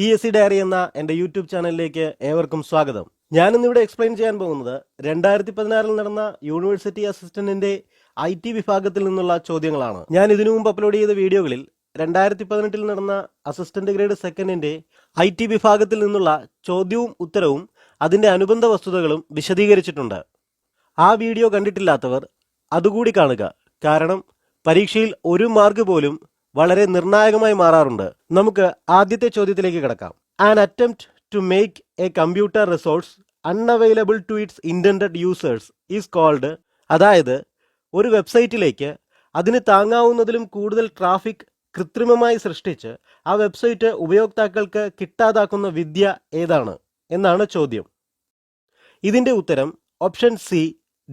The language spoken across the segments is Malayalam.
പി എസ് സി ഡയറി എന്ന എന്റെ യൂട്യൂബ് ചാനലിലേക്ക് ഏവർക്കും സ്വാഗതം. ഞാനിന്നിവിടെ എക്സ്പ്ലെയിൻ ചെയ്യാൻ പോകുന്നത് രണ്ടായിരത്തി പതിനാറിൽ നടന്ന യൂണിവേഴ്സിറ്റി അസിസ്റ്റന്റിന്റെ ഐ ടി വിഭാഗത്തിൽ നിന്നുള്ള ചോദ്യങ്ങളാണ്. ഞാൻ ഇതിനു മുമ്പ് അപ്ലോഡ് ചെയ്ത വീഡിയോകളിൽ രണ്ടായിരത്തി പതിനെട്ടിൽ നടന്ന അസിസ്റ്റന്റ് ഗ്രേഡ് സെക്കൻഡിന്റെ ഐ ടി വിഭാഗത്തിൽ നിന്നുള്ള ചോദ്യവും ഉത്തരവും അതിന്റെ അനുബന്ധ വസ്തുതകളും വിശദീകരിച്ചിട്ടുണ്ട്. ആ വീഡിയോ കണ്ടിട്ടില്ലാത്തവർ അതുകൂടി കാണുക. കാരണം പരീക്ഷയിൽ ഒരു മാർക്ക് പോലും വളരെ നിർണായകമായി മാറാറുണ്ട്. നമുക്ക് ആദ്യത്തെ ചോദ്യത്തിലേക്ക് കിടക്കാം. An attempt to make a computer resource unavailable to its intended users is called അതായത് ഒരു വെബ്സൈറ്റിലേക്ക് അതിന് താങ്ങാവുന്നതിലും കൂടുതൽ ട്രാഫിക് കൃത്രിമമായി സൃഷ്ടിച്ച് ആ വെബ്സൈറ്റ് ഉപയോക്താക്കൾക്ക് കിട്ടാതാക്കുന്ന വിദ്യ ഏതാണ് എന്നാണ് ചോദ്യം. ഇതിന്റെ ഉത്തരം option C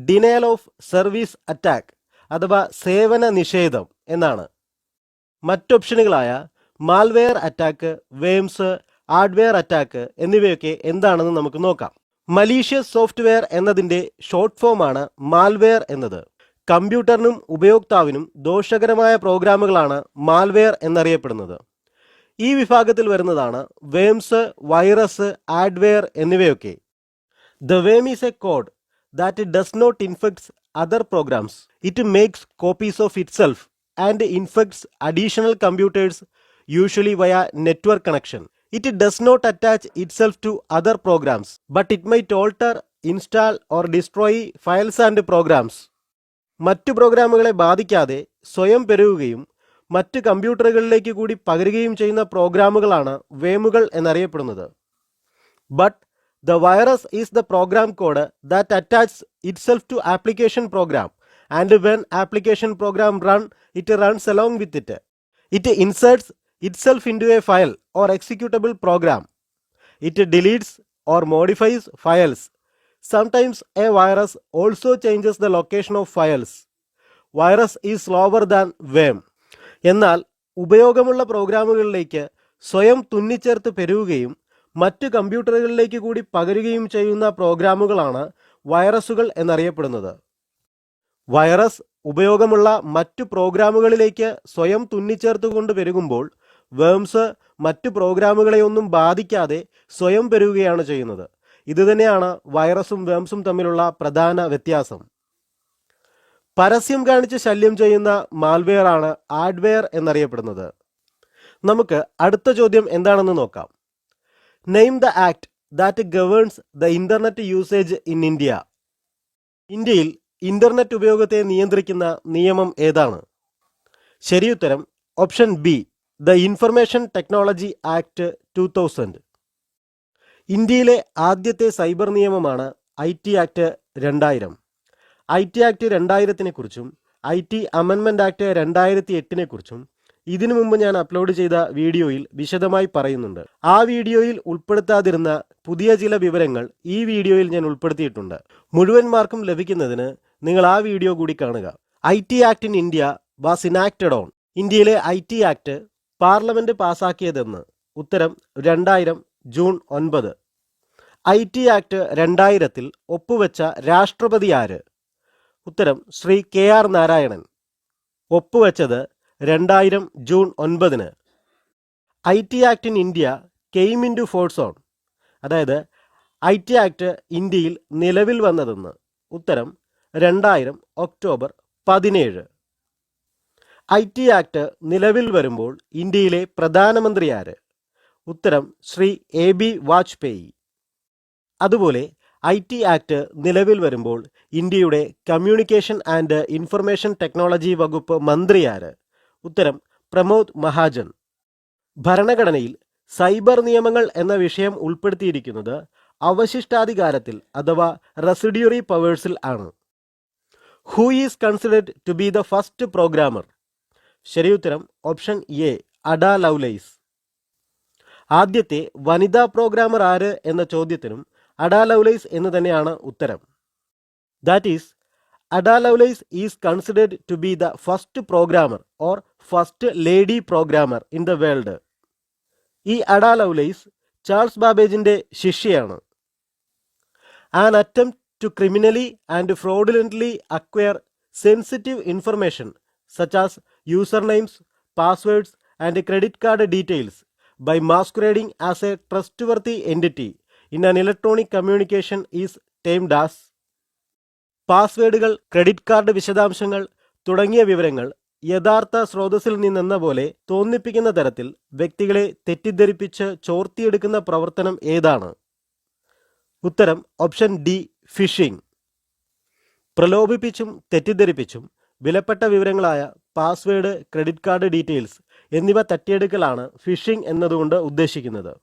denial of service attack അഥവാ സേവന നിഷേധം എന്നാണ്. മറ്റോപ്ഷനുകളായ malware attack worms hardware attack എന്നിവയൊക്കെ എന്താണെന്ന് നമുക്ക് നോക്കാം. മലീഷ്യസ് സോഫ്റ്റ്വെയർ എന്നതിന്റെ ഷോർട്ട് ഫോമാണ് മാൽവെയർ എന്നത്. കമ്പ്യൂട്ടറിനും ഉപയോക്താവിനും ദോഷകരമായ പ്രോഗ്രാമുകളാണ് മാൽവെയർ എന്നറിയപ്പെടുന്നത്. ഈ വിഭാഗത്തിൽ വരുന്നതാണ് വേംസ് വൈറസ് ആഡ്വെയർ എന്നിവയൊക്കെ. The worm is a code that does not infects other programs. It makes copies of it itself and infects additional computers, usually via network connection. It does not attach itself to other programs, but it might alter, install, or destroy files and programs. മറ്റു പ്രോഗ്രാമുകളെ ബാധിക്കാതെ സ്വയം പെരുകുകയും മറ്റ് കമ്പ്യൂട്ടറുകളിലേക്ക് കൂടി പകരുകയും ചെയ്യുന്ന പ്രോഗ്രാമുകളാണ് വേമുകൾ എന്നറിയപ്പെടുന്നത് but The virus is the program code that attaches itself to application program and when application program run it runs along with it. It inserts itself into a file or executable program. It deletes or modifies files. Sometimes a virus also changes the location of files. Virus is slower than worm. എന്നാൽ ഉപയോഗമുള്ള പ്രോഗ്രാമുകളിലേക്ക് സ്വയം തുന്നിച്ചേർത്ത് പെരുകുകയും മറ്റ് കമ്പ്യൂട്ടറുകളിലേക്ക് കൂടി പകരുകയും ചെയ്യുന്ന പ്രോഗ്രാമുകളാണ് വൈറസുകൾ എന്നറിയപ്പെടുന്നത് വൈറസ് ഉപയോഗമുള്ള മറ്റു പ്രോഗ്രാമുകളിലേക്ക് സ്വയം തുന്നിച്ചേർത്തുകൊണ്ട് പെരുകുമ്പോൾ വേംസ് മറ്റു പ്രോഗ്രാമുകളെയൊന്നും ബാധിക്കാതെ സ്വയം പെരുകുകയാണ് ചെയ്യുന്നത്. ഇതുതന്നെയാണ് വൈറസും വേംസും തമ്മിലുള്ള പ്രധാന വ്യത്യാസം. പരസ്യം കാണിച്ച് ശല്യം ചെയ്യുന്ന മാൽവെയർ ആണ് ആഡ്വെയർ എന്നറിയപ്പെടുന്നത്. നമുക്ക് അടുത്ത ചോദ്യം എന്താണെന്ന് നോക്കാം. Name the act that governs the internet usage in India ഇന്ത്യയിൽ ഇന്റർനെറ്റ് ഉപയോഗത്തെ നിയന്ത്രിക്കുന്ന നിയമം ഏതാണ്? ശരിയുത്തരം option B the information technology act two thousand ഇന്ത്യയിലെ ആദ്യത്തെ സൈബർ നിയമമാണ് ഐ ടി ആക്ട് രണ്ടായിരം. ഐ ടി ആക്ട് രണ്ടായിരത്തിനെ കുറിച്ചും ഐ ടി അമെൻമെന്റ് ആക്ട് രണ്ടായിരത്തി എട്ടിനെ കുറിച്ചും ഇതിനു മുമ്പ് ഞാൻ അപ്ലോഡ് ചെയ്ത വീഡിയോയിൽ വിശദമായി പറയുന്നുണ്ട്. ആ വീഡിയോയിൽ ഉൾപ്പെടുത്താതിരുന്ന പുതിയ ചില വിവരങ്ങൾ ഈ വീഡിയോയിൽ ഞാൻ ഉൾപ്പെടുത്തിയിട്ടുണ്ട്. മുഴുവൻ മാർക്കും ലഭിക്കുന്നതിന് നിങ്ങൾ ആ വീഡിയോ കൂടി കാണുക. I T act in India was enacted on ഇന്ത്യയിലെ ഐ ടി ആക്ട് പാർലമെന്റ് പാസാക്കിയതെന്ന് ഉത്തരം രണ്ടായിരം ജൂൺ ഒൻപത്. ഐ ടി ആക്ട് രണ്ടായിരത്തിൽ ഒപ്പുവെച്ച രാഷ്ട്രപതി ആര്? ഉത്തരം ശ്രീ കെ ആർ നാരായണൻ. ഒപ്പുവെച്ചത് രണ്ടായിരം ജൂൺ ഒൻപതിന്. I T act in India came into force on അതായത് ഐ ടി ആക്ട് ഇന്ത്യയിൽ നിലവിൽ വന്നതെന്ന്. ഉത്തരം രണ്ടായിരം ഒക്ടോബർ പതിനേഴ്. ഐ ടി ആക്ട് നിലവിൽ വരുമ്പോൾ ഇന്ത്യയിലെ പ്രധാനമന്ത്രി ആര്? ഉത്തരം ശ്രീ എ ബി വാജ്പേയി. അതുപോലെ ഐ ടി ആക്ട് നിലവിൽ വരുമ്പോൾ ഇന്ത്യയുടെ കമ്മ്യൂണിക്കേഷൻ ആൻഡ് ഇൻഫർമേഷൻ ടെക്നോളജി വകുപ്പ് മന്ത്രി ആര്? ഉത്തരം പ്രമോദ് മഹാജൻ. ഭരണഘടനയിൽ സൈബർ നിയമങ്ങൾ എന്ന വിഷയം ഉൾപ്പെടുത്തിയിരിക്കുന്നത് അവശിഷ്ടാധികാരത്തിൽ അഥവാ റെസിഡ്യൂറി പവേഴ്സിൽ ആണ്. Who is considered to be the first programmer ശരിയുത്തരം ഓപ്ഷൻ എ അഡ ലൗലൈസ്. ആദ്യത്തെ വനിതാ പ്രോഗ്രാമർ ആര് എന്ന ചോദ്യത്തിനും അഡ ലൗലൈസ് എന്ന് തന്നെയാണ് ഉത്തരം. That is Ada Lovelace is considered to be the first programmer or first lady programmer in the world ഈ അഡ ലൗലൈസ് ചാൾസ് ബാബേജിന്റെ ശിഷ്യയാണ്. An attempt to criminally and fraudulently acquire sensitive information such as usernames, passwords, and credit card details by masquerading as a trustworthy entity in an electronic communication is termed as പാസ്വേഡുകൾ ക്രെഡിറ്റ് കാർഡ് വിശദാംശങ്ങൾ തുടങ്ങിയ വിവരങ്ങൾ യഥാർത്ഥ സ്രോതസ്സിൽ നിന്നെന്ന പോലെ തോന്നിപ്പിക്കുന്ന തരത്തിൽ വ്യക്തികളെ തെറ്റിദ്ധരിപ്പിച്ച് ചോർത്തിയെടുക്കുന്ന പ്രവർത്തനം ഏതാണ് ഉത്തരം ഓപ്ഷൻ ഡി ഫിഷിംഗ്. പ്രലോഭിപ്പിച്ചും തെറ്റിദ്ധരിപ്പിച്ചും വിലപ്പെട്ട വിവരങ്ങളായ പാസ്വേഡ് ക്രെഡിറ്റ് കാർഡ് ഡീറ്റെയിൽസ് എന്നിവ തട്ടിയെടുക്കലാണ് ഫിഷിംഗ് എന്നതുകൊണ്ട് ഉദ്ദേശിക്കുന്നത്.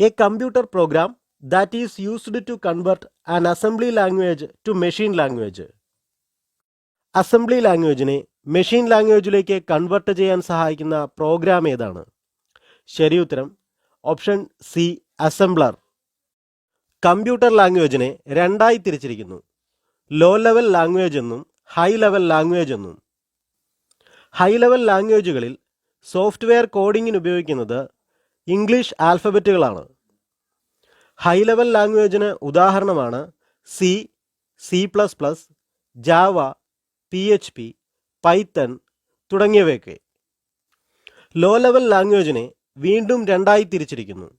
A computer program that is used to convert an assembly language to machine language. Assembly ലാംഗ്വേജിനെ machine ലാംഗ്വേജിലേക്ക് കൺവേർട്ട് ചെയ്യാൻ സഹായിക്കുന്ന പ്രോഗ്രാം ഏതാണ്? ശരി ഉത്തരം ഓപ്ഷൻ സി അസംബ്ലർ. കമ്പ്യൂട്ടർ ലാംഗ്വേജിനെ രണ്ടായി തിരിച്ചിരിക്കുന്നു. ലോ ലെവൽ ലാംഗ്വേജ് എന്നും ഹൈ ലെവൽ ലാംഗ്വേജ് എന്നും. ഹൈ ലെവൽ ലാംഗ്വേജുകളിൽ സോഫ്റ്റ്വെയർ കോഡിങ്ങിന് ഉപയോഗിക്കുന്നത് ഇംഗ്ലീഷ് ആൽഫബറ്റുകളാണ്. ഹൈ ലെവൽ ലാംഗ്വേജിന് ഉദാഹരണമാണ് C C plus plus Java P H P Python തുടങ്ങിയവയൊക്കെ. ലോ ലെവൽ ലാംഗ്വേജിനെ വീണ്ടും രണ്ടായി തിരിച്ചിരിക്കുന്നു.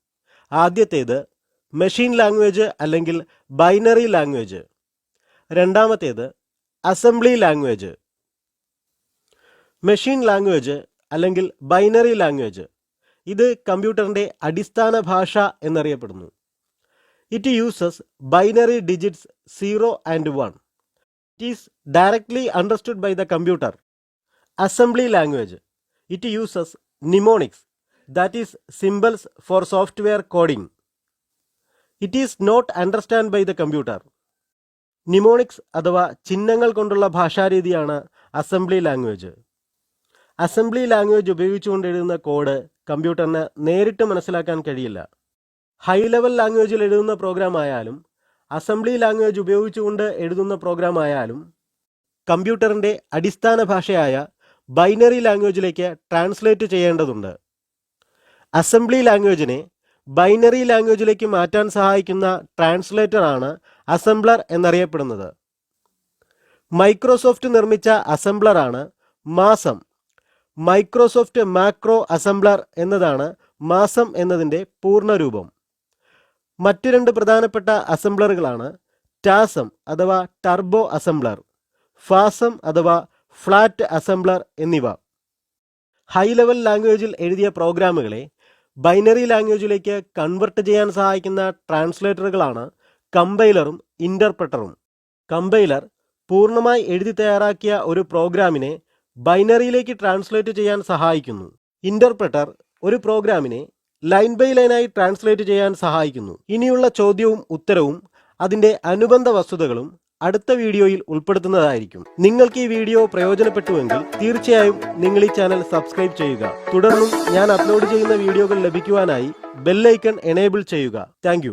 ആദ്യത്തേത് മെഷീൻ ലാംഗ്വേജ് അല്ലെങ്കിൽ ബൈനറി ലാംഗ്വേജ് രണ്ടാമത്തേത് അസംബ്ലി ലാംഗ്വേജ് മെഷീൻ ലാംഗ്വേജ് അല്ലെങ്കിൽ ബൈനറി ലാംഗ്വേജ് ഇത് കമ്പ്യൂട്ടറിന്റെ അടിസ്ഥാന ഭാഷ എന്നറിയപ്പെടുന്നു. It uses binary digits zero and one it is directly understood by the computer assembly language it uses mnemonics that is symbols for software coding it is not understand by the computer mnemonics അഥവാ ചിഹ്നങ്ങൾ കൊണ്ടുള്ള ഭാഷാരീതിയാണ് അസംബ്ലി ലാംഗ്വേജ് അസംബ്ലി ലാംഗ്വേജ് ഉപയോഗിച്ചുകൊണ്ട് എഴുതുന്ന കോഡ് കമ്പ്യൂട്ടറിന് നേരിട്ട് മനസ്സിലാക്കാൻ കഴിയില്ല. ഹൈ ലെവൽ ലാംഗ്വേജിൽ എഴുതുന്ന പ്രോഗ്രാം ആയാലും അസംബ്ലി ലാംഗ്വേജ് ഉപയോഗിച്ചുകൊണ്ട് എഴുതുന്ന പ്രോഗ്രാം ആയാലും കമ്പ്യൂട്ടറിന്റെ അടിസ്ഥാന ഭാഷയായ ബൈനറി ലാംഗ്വേജിലേക്ക് ട്രാൻസ്ലേറ്റ് ചെയ്യേണ്ടതുണ്ട്. അസംബ്ലി ലാംഗ്വേജിനെ ബൈനറി ലാംഗ്വേജിലേക്ക് മാറ്റാൻ സഹായിക്കുന്ന ട്രാൻസ്ലേറ്റർ ആണ് അസംബ്ലർ എന്നറിയപ്പെടുന്നത്. മൈക്രോസോഫ്റ്റ് നിർമ്മിച്ച അസംബ്ലറാണ് മാസം. മൈക്രോസോഫ്റ്റ് മാക്രോ അസംബ്ലർ എന്നതാണ് മാസം എന്നതിന്റെ പൂർണരൂപം. മറ്റു രണ്ട് പ്രധാനപ്പെട്ട അസംബ്ലറുകളാണ് ടാസം അഥവാ ടർബോ അസംബ്ലർ ഫാസം അഥവാ ഫ്ലാറ്റ് അസംബ്ലർ എന്നിവ. ഹൈ ലെവൽ ലാംഗ്വേജിൽ എഴുതിയ പ്രോഗ്രാമുകളെ ബൈനറി ലാംഗ്വേജിലേക്ക് കൺവെർട്ട് ചെയ്യാൻ സഹായിക്കുന്ന ട്രാൻസ്ലേറ്ററുകളാണ് കമ്പൈലറും ഇന്റർപ്രട്ടറും കമ്പൈലർ പൂർണമായി എഴുതി തയ്യാറാക്കിയ ഒരു പ്രോഗ്രാമിനെ ബൈനറിയിലേക്ക് ട്രാൻസ്ലേറ്റ് ചെയ്യാൻ സഹായിക്കുന്നു. ഇന്റർപ്രട്ടർ ഒരു പ്രോഗ്രാമിനെ ലൈൻ ബൈ ലൈനായി ട്രാൻസ്ലേറ്റ് ചെയ്യാൻ സഹായിക്കുന്നു. ഇനിയുള്ള ചോദ്യവും ഉത്തരവും അതിന്റെ അനുബന്ധ വസ്തുതകളും അടുത്ത വീഡിയോയിൽ ഉൾപ്പെടുത്തുന്നതായിരിക്കും. നിങ്ങൾക്ക് ഈ വീഡിയോ പ്രയോജനപ്പെട്ടുവെങ്കിൽ തീർച്ചയായും നിങ്ങൾ ഈ ചാനൽ സബ്സ്ക്രൈബ് ചെയ്യുക. തുടർന്നും ഞാൻ അപ്ലോഡ് ചെയ്യുന്ന വീഡിയോകൾ ലഭിക്കുവാനായി ബെല്ലൈക്കൺ എനേബിൾ ചെയ്യുക. താങ്ക്